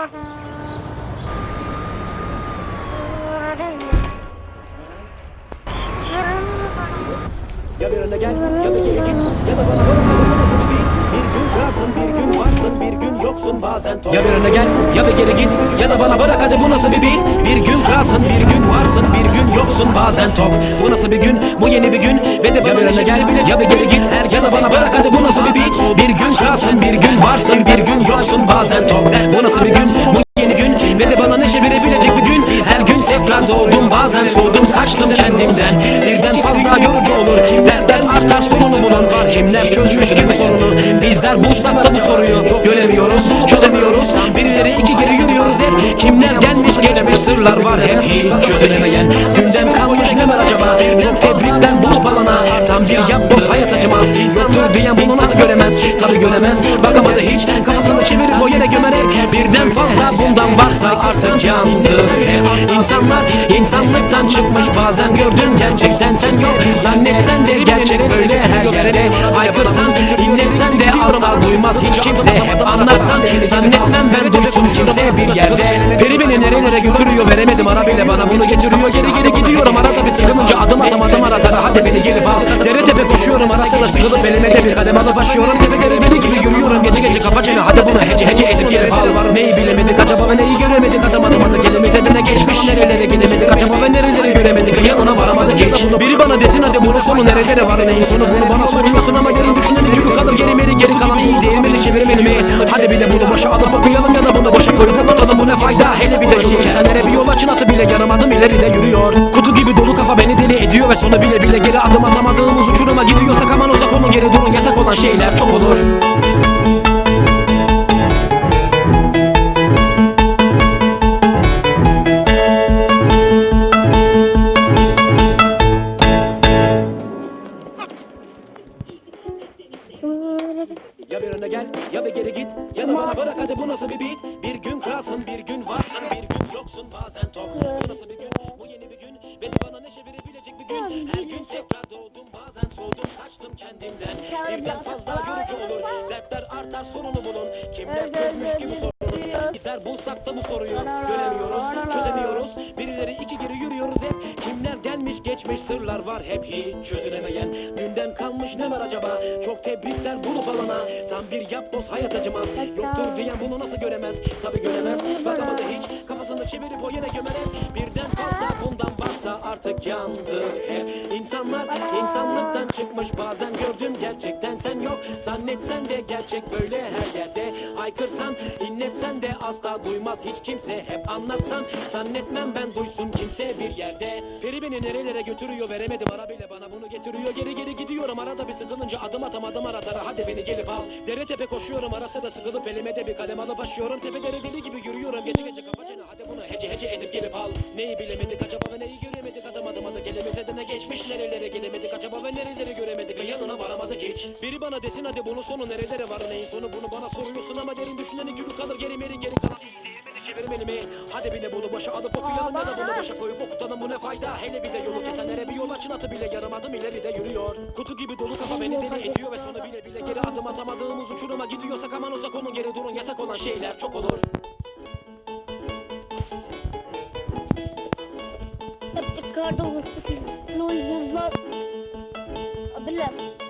Ya bir öne gel ya bir geri git. Ya da bana bu nasıl bir beat Bir gün kralsın bir gün varsın bir gün yoksun bazen tok Ya bir öne gel ya bir geri git. Ya da bana bırak hadi bu nasıl bir beat? Bir gün kralsın bir gün varsın bir gün yoksun bazen tok. Bu nasıl bir gün? Bu yeni bir gün. Ve de ya bir öne gel ya bir geri git. Her ya da bana bırak hadi bu nasıl bir beat? Bir gün kralsın bir gün varsın bir gün yoksun bazen tok. Bu nasıl bir bizler bulsak da bu soruyu Göremiyoruz çözemiyoruz. Birileri iki geri yürüyoruz hep. Kimler gelmiş geçmiş sırlar var hep. Hiç çözülemeyen. Gündem kalmış ne var acaba? Çok tebrikler bulup alana. Tam bir yapboz acımaz Yoktur diyen bunu nasıl göremez? Tabi göremez. Bakamadı hiç. Kafasını çevirip o yere gömerek Birden fazla bundan varsa artık yandık. İnsanlar insanlıktan çıkmış bazen. Gördün gerçekten sen yok. Zannetsen de gerçek böyle her yerde. Haykırsan inletsen de asla duymaz hiç kimse. Hep anlatsan zannetmem ben duysun kimse bir yerde. Biri beni nerelere götürüyor veremedim. Ara bile bana bunu getiriyor. Geri geri gidiyorum. Arada bir sıkılınca adım atamadım aratara Hadi beni gelip al. Dere tepe koşuyorum. Ara sıra sıkılıp elime de bir kadem alıp başlıyorum Tepe dere deli gibi yürüyorum. Gece gece kapa çene Hadi bunu hece hece edip gelip al var Neyi bilemedik acaba ve neyi göremedik? Atamadım adı kelimize de ne geçmiş. Nerelere gelemedik acaba ve nereleri göremedik? Yanına varamadık hiç. Biri bana desin hadi bunun sonu nerelere var? Neyin sonu? Bunu bana soruyorsun ama derin düşünen yürü kalır. Geri meri geri kalan iyi değil. Mi çevirmeli mi Hadi bile bunu başa alıp okuyalım ya da bunu başa koyup okutalım. Bu ne fayda? Hele bir de yolu kesenlere bir yol açın. Atı bile yaramadım ileride yürüyor gibi dolu kafa beni deli ediyor ve sonu bile bile geri adım atamadığımız uçuruma gidiyorsak aman uzak olun geri durun. Yasak olan şeyler çok olur kendimden Birden fazla yorucu olur. Dertler artar sorunu bulun. Kimler çözmüş gibi sorunu Bizler bulsak da bu soruyu Göremiyoruz çözemiyoruz. Birileri iki geri yürüyoruz hep. Kimler gelmiş geçmiş sırlar var hep hiç çözülemeyen. Dünden kalmış ne var acaba? Çok tebrikler bulup alana Tam bir yapboz hayat acımaz. Yoktur diyen bunu nasıl göremez? Tabi göremez. Bakamadı hiç Kafasını çevirip o yere gömer hep. Birden fazla bundan varsa artık yandık hep. İnsanlar insanlıktan çıkmış. Bazen gördüm gerçekten sen yok. Zannetsen de gerçek böyle her yerde. Haykırsan inletsen de asla duymaz hiç kimse. Hep anlatsan zannetmem ben duysun kimse bir yerde. Peri beni nerelere götürüyor veremedim. Ara bile bana bunu getiriyor. Geri geri gidiyorum. Arada bir sıkılınca adım atamadım aratara Hadi beni gelip al. Dere tepe koşuyorum. Ara sıra sıkılıp elime de bir kalem alıp başlıyorum. Tepe dere deli gibi yürüyorum. Gece gece kafa çene. Hadi bunu hece hece edip gelip al. Neyi bilemedik acaba ve neyi göremedik Gelimize de ne geçmiş? Nerelere gelemedik? Acaba ve nereleri göremedik? Ve yanına varamadık hiç. Biri bana desin hadi bunun sonu nerelere var? Neyin sonu? Bunu bana soruyorsun ama derin düşüneni gülü kalır geri meri geri kalan. İyi değil mi çevirmeli mi? Hadi bile bunu başa alıp okuyalım ya da bunu başa koyup okutalım. Bu ne fayda? Hele bir de yolu kesenlere bir yol açın. Atı bile yaramadım ileride yürüyor. Kutu gibi dolu kafa beni deli ediyor ve sonu bile bile geri adım atamadığımız uçuruma gidiyorsak aman uzak olun geri durun. Yasak olan şeyler çok olur Ricardo, no, no, no, no,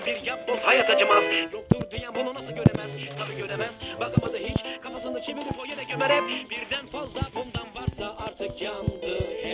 bir yapboz hayat acımaz. Yoktur diyen bunu nasıl göremez? Tabi göremez. Bakamadı hiç Kafasını çevirip o yere gömer hep. Birden fazla bundan varsa artık yandı. hep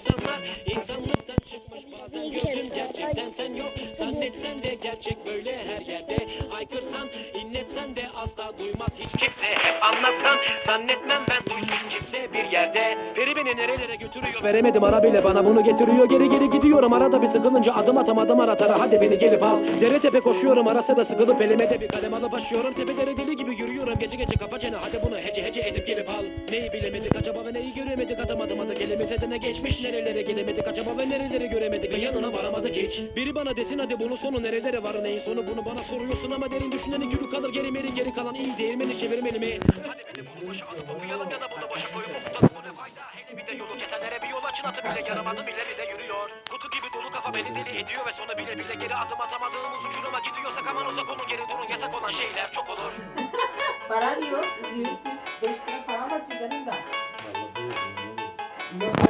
İnsanlar insanlıktan çıkmış bazen. Gördüm gerçekten sen yok. Zannetsen de gerçek böyle her yerde. Haykırsan inletsen de asla duymaz hiç kimse. Hep anlatsan zannetmem ben duysun kimse bir yerde. Peri beni nerelere götürüyor? Veremedim ara bile bana bunu getiriyor. Geri geri gidiyorum. Arada bir sıkılınca adım atamadım aratara Hadi beni gelip al. Dere tepe koşuyorum. Arası da sıkılıp elime de bir kalem alıp başlıyorum. Tepelere deli gibi yürüyorum. Gece gece kapa çene. Hadi bunu hece hece edip gelip al. Neyi bilemedik acaba ve neyi göremedik? Atamadım adı elimize de ne geçmiş Nerelere gelemedik acaba ve nereleri göremedik? Ve yanına varamadık hiç. Biri bana desin hadi bunun sonu nerelere var neyin sonu? Bunu bana soruyorsun ama derin düşüneni gülü kalır Geri meri geri kalan. İyi değirmeni çevirmeli mi? Hadi bir de bunu başa alıp okuyalım ya da bunu boşa koyup okutalım. Bu ne fayda? Hele bir de yolu kesenlere bir yol açın atı bile yaramadım ileride yürüyor. Kutu gibi dolu kafa beni deli ediyor ve sonu bile bile geri adım atamadığımız uçuruma gidiyorsak aman uzak olun geri durun yasak olan şeyler çok olur. Param yok. Zürtü. Beş lira para var cüzdanımda. Yine karşıya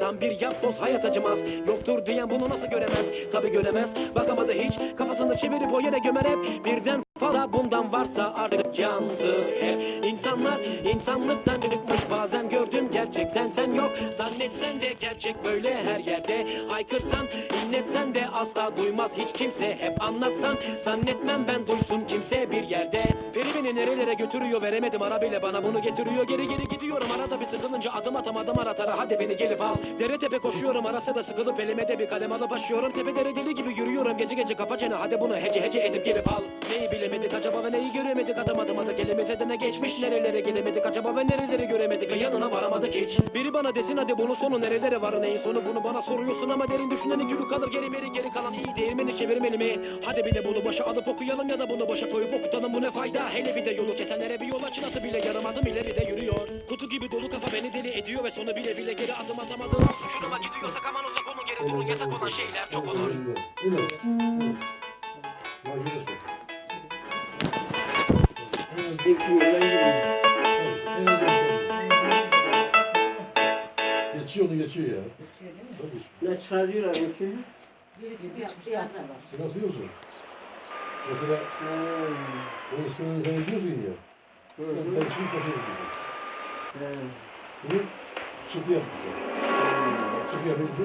Tam bir yapboz hayat acımaz. Yoktur diyen bunu nasıl göremez? Tabi göremez. Bakamadı hiç. Kafasını çevirip o yere gömer hep. Birden fazla bundan varsa artık yandı hep İnsanlar insanlıktan çıkmış bazen gördüm gerçekten sen yok. Zannetsen de gerçek böyle her yerde. Haykırsan inletsen de asla duymaz. Hiç kimse Hep anlatsan. Zannetmem ben duysun kimse bir yerde. Peri beni nerelere götürüyor veremedim. Ara bile bana bunu getiriyor. Geri geri gidiyorum. Arada bir sıkılınca adım atamadım aratara. Hadi beni gelip al. Dere tepe koşuyorum. Arası da sıkılıp elime de bir kalem alıp başlıyorum Tepe dere deli gibi yürüyorum. Gece gece kapa Hadi bunu hece hece edip gelip al. Neyi bilemedik acaba ve neyi göremedik? Atamadım adı elimize de ne geçmiş. Nerelere gelemedik acaba ve nereleri göremedik? Yanına varamadık hiç. Biri bana desin hadi bunun sonu nerelere var neyin sonu? Bunu bana soruyorsun ama derin düşüneni gülü kalır Geri meri geri kalan iyi değirmeni çevirmeli mi? Hadi bir de bunu başa alıp okuyalım ya da bunu boşa koyup okutalım. Bu ne fayda? Hele bir de yolu kesenlere bir yol açın. Atı bile yarım adım ileride yürüyor. Kutu gibi dolu kafa beni deli ediyor ve sonu bile bile geri adım atamadığımız uçuruma gidiyorsak aman uzak olun geri durun. Yasak olan şeyler çok olur. Geçiyor onu geçiyor ya. Tabii. Ne çıkarıyorlar yaptı yazarlar. Sen nasıl biliyorsun? Mesela onun ismini sen ediyorsun ya. Sen karışımı paşa ediyorsun. Bunu çıktı yapmışlar. Çıktı yapınca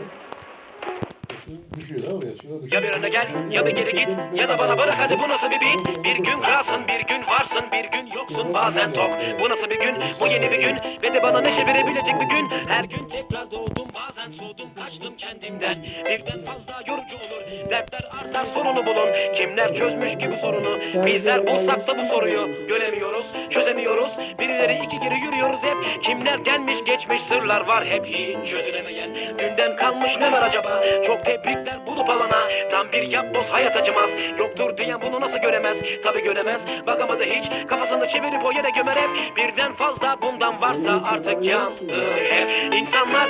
Ya bir öne gel ya bir geri git ya da bana bırak. Hadi bu nasıl bir beat? Bir gün kralsın bir gün varsın bir gün yoksun bazen tok. Bu nasıl bir gün? Bu yeni bir gün. Ve de bana neşe verebilecek bir gün. Her gün tekrar doğdum bazen soğudum kaçtım kendimden. Birden fazla yorucu olur dertler artar sorunu bulun. Kimler çözmüş ki bu sorunu? Bizler bulsak da bu soruyu. Göremiyoruz çözemiyoruz. Birileri iki geri yürüyoruz hep. Kimler gelmiş geçmiş sırlar var hep hiç çözülemeyen. Dünden kalmış ne var acaba? Çok tebrikler bulup alana. Tam bir yapboz hayat acımaz. Yoktur diyen bunu nasıl göremez? Tabi göremez. Bakamadı hiç. Kafasını çevirip o yere gömer hep. Birden fazla bundan varsa artık yandı hep. İnsanlar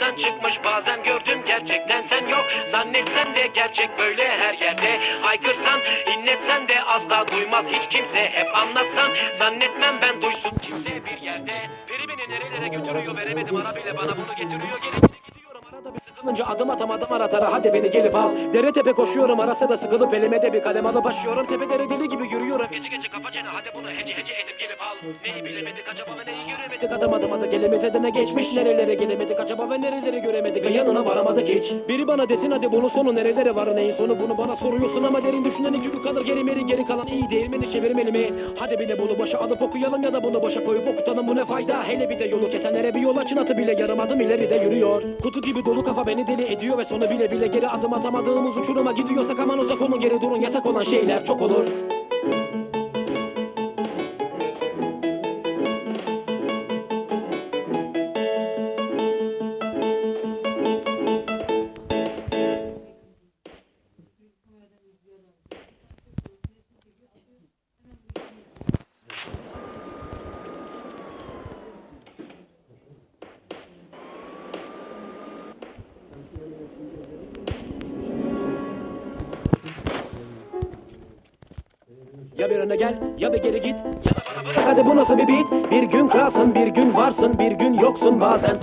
insanlıktan çıkmış bazen gördüm gerçekten sen yok. Zannetsen de gerçek böyle her yerde. Haykırsan inletsen de asla duymaz. Hiç kimse Hep anlatsan. Zannetmem ben duysun kimse bir yerde. Peri beni nerelere götürüyor veremedim. Ara bana bunu getiriyor. Geri bir sıkılınca adım atamadım aratara Hadi beni gelip al. Dere tepe koşuyorum arası da sıkılıp elime de bir kalem alıp başlıyorum. Tepe dere deli gibi yürüyorum. Gece gece kapa çene Hadi bunu hece hece edip gelip al. Neyi bilemedik acaba ve neyi göremedik? Atamadım adı elimize de ne geçmiş? Nerelere gelemedik acaba ve nereleri göremedik? Ve yanına varamadık hiç. Biri bana desin hadi bunun sonu nerelere var neyin sonu? Bunu bana soruyorsun ama derin düşüneni gülü kalır. Geri meri geri kalan iyi değirmeni çevirmeli mi? Hadi bir bunu başa alıp okuyalım ya da bunu boşa koyup okutalım. Bu ne fayda? Hele bir de yolu kesenlere bir yol açın. Atı bile yarım adım ileride yürüyor. Kutu gibi dolu dolu kafa beni deli ediyor ve sonu bile bile geri adım atamadığımız uçuruma gidiyorsak aman uzak olun geri durun yasak olan şeyler çok olur. Bir öne gel ya bir geri git. Ya da bana bırak hadi bu nasıl bir beat? Bir gün kralsın bir gün varsın bir gün yoksun bazen.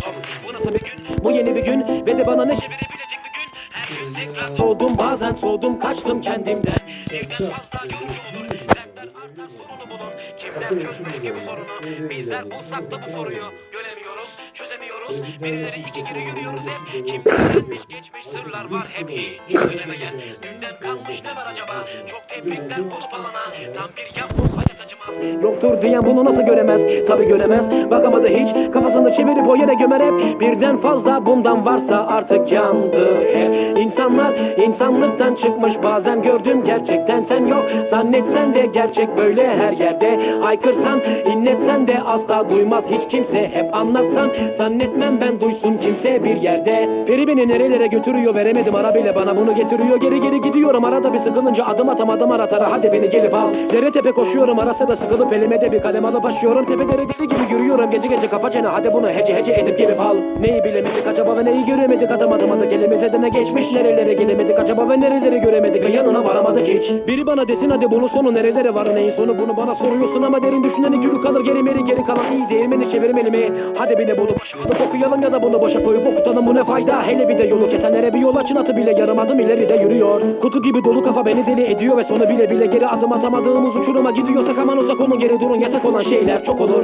Bu nasıl bir gün? Bu yeni bir gün. Ve de bana neşe verebilecek bir gün. Her gün tekrar doğdum bazen soğudum kaçtım kendimden. Birden fazla yorucu olur dertler artar sorunu bulun Kimler çözmüş ki bu sorunu? Bizler bulsak da bu soruyu çözemiyoruz birileri iki geri yürüyoruz. Hep Kimler gelmiş geçmiş sırlar var. Hep hiç çözülemeyen. Dünden kalmış ne var acaba? Çok tebrikler bulup alana Tam bir acımaz Yoktur diyen bunu nasıl göremez? Tabi göremez. Bakamadı hiç. Kafasını çevirip o yere gömer hep Birden fazla bundan varsa artık yandı hep İnsanlar insanlıktan çıkmış. Bazen gördüm gerçekten sen yok. Zannetsen de gerçek böyle her yerde. Haykırsan inletsen de asla duymaz. Hiç kimse Hep anlatsan. Zannetmem ben duysun kimse bir yerde. Peri beni nerelere götürüyor veremedim. Ara bile bana bunu getiriyor. Geri geri gidiyorum. Arada bir sıkılınca adım atamadım aratara. Hadi beni gelip al. Dere tepe koşuyorum. Ara sıra sıkılıp elime de bir kalem alıp başlıyorum Tepelere deli gibi yürüyorum. Gece gece kapa çene. Hadi bunu hece hece edip gelip al. Neyi bilemedik acaba ve neyi göremedik? Adam adım adı elimize de ne geçmiş. Nerelere gelemedik acaba ve nereleri göremedik? Ve yanına varamadık hiç. Biri bana desin hadi bunun sonu nerelere var? Neyin sonu? Bunu bana soruyorsun ama derin düşünen iki kalır. Geri meri geri kalan iyi değirmeni çevirmeli mi Hadi bile bunu boşa alıp okuyalım ya da bunu boşa koyup okutalım. Bu ne fayda? Hele bir de yolu kesenlere bir yol açın. Atı bile yarım adım ileride yürüyor. Kutu gibi dolu kafa beni deli ediyor ve sonu bile bile geri adım atamadığımız uçuruma gidiyorsak aman uzak olun geri durun yasak olan şeyler çok olur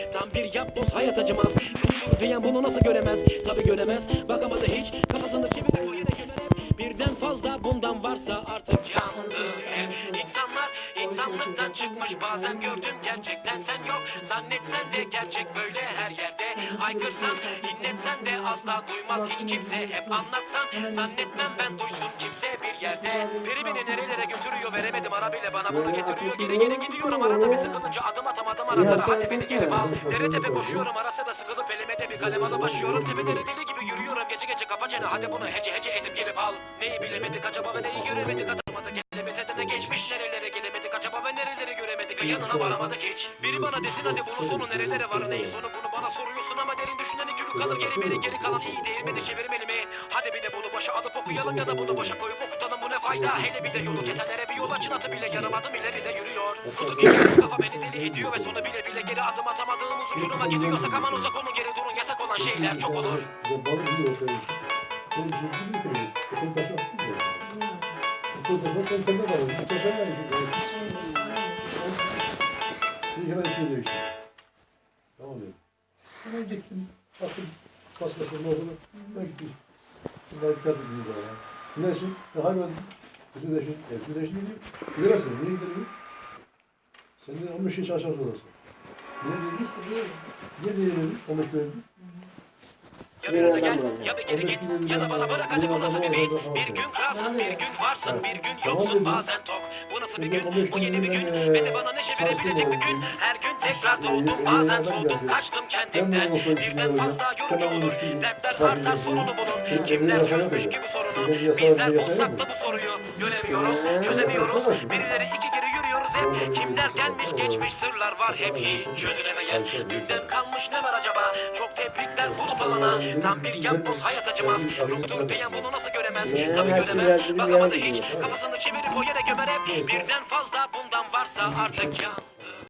Tam bir yapboz hayat acımaz. Yoktur diyen bunu nasıl göremez? Tabi göremez. Bakamadı hiç. Yere gömer hep Birden fazla bundan varsa artık yandı. İnsanlar insanlıktan çıkmış. Bazen gördüm gerçekten sen yok. Zannetsen de gerçek böyle her yerde. Haykırsan inletsen de asla duymaz. Hiç kimse Hep anlatsan. Zannetmem ben duysun kimse bir yerde. Peri beni nerelere götürüyor veremedim. Ara bile bana bunu getiriyor. Geri geri gidiyorum. Arada bir sıkılınca adım atamadım aratara Hadi beni gelip al. Dere tepe koşuyorum. Ara sıra sıkılıp elime de bir kalem alıp başlıyorum Tepelere deli gibi yürüyorum. Gece gece kapa çene. Hadi bunu hece hece edip gelip al. Neyi bilemedik? Acaba ve neyi göremedik? Atamadık elimize de ne geçmiş? Nerelere gelemedik? Acaba ve nereleri göremedik? Ve yanına varamadık hiç. Biri bana desin hadi bunun sonu nerelere var neyin sonu? Bunu bana soruyorsun ama derin düşünen iki kalır. Geri beri geri kalan iyi değirmeni çevirmeli mi? Hadi bir de bunu başa alıp okuyalım ya da bunu boşa koyup okutalım. Bu ne fayda? Hele bir de yolu kesenlere bir yol açın. Atı bile yarım adım ileride yürüyor. Kutu gibi kafa beni deli ediyor ve sonu bile bile geri adım atamadığımız uçuruma gidiyorsak aman uzak olun geri durun. Yasak olan şeyler çok olur bir şey kendine kalır. Bir hemen şey. Tamam diyorum. Hemen gittim. Baktım. Başkasının oğlunu. Ben gittim. Bunlar dikkat edin bana. Güneşin. Daha ben Güneşin. Evet, güneşin gidiyor. Gidemezsin. Niye gidiyor? Sen de 15 yaş aşağı olasın. Niye değil. Niye diyelim? 15 verildi. Ya bir öne gel ya bir geri git Ya da bana bırak. Hadi bu nasıl bir beat Bir gün kralsın bir gün varsın bir gün yoksun. bazen tok. Bu nasıl bir gün? bu yeni bir gün. Ve de bana neşe verebilecek bir gün. Her gün tekrar doğdum. bazen soğudum. Kaçtım kendimden Birden fazla yorucu olur. Dertler artar sorunu bulun Kimler çözmüş ki bu sorunu? Bizler bulsak da bu soruyu Göremiyoruz çözemiyoruz. Birileri iki geri yürüyoruz hep Kimler gelmiş geçmiş sırlar var hep Hiç çözülemeyen. Dünden kalmış ne var acaba? Çok tebrikler bulup alana Tam bir yapboz hayat acımaz. Yoktur diyen bunu nasıl göremez? Tabii göremez. Bakamadı hiç. Kafasını çevirip o yere gömer hep. Birden fazla bundan varsa artık ya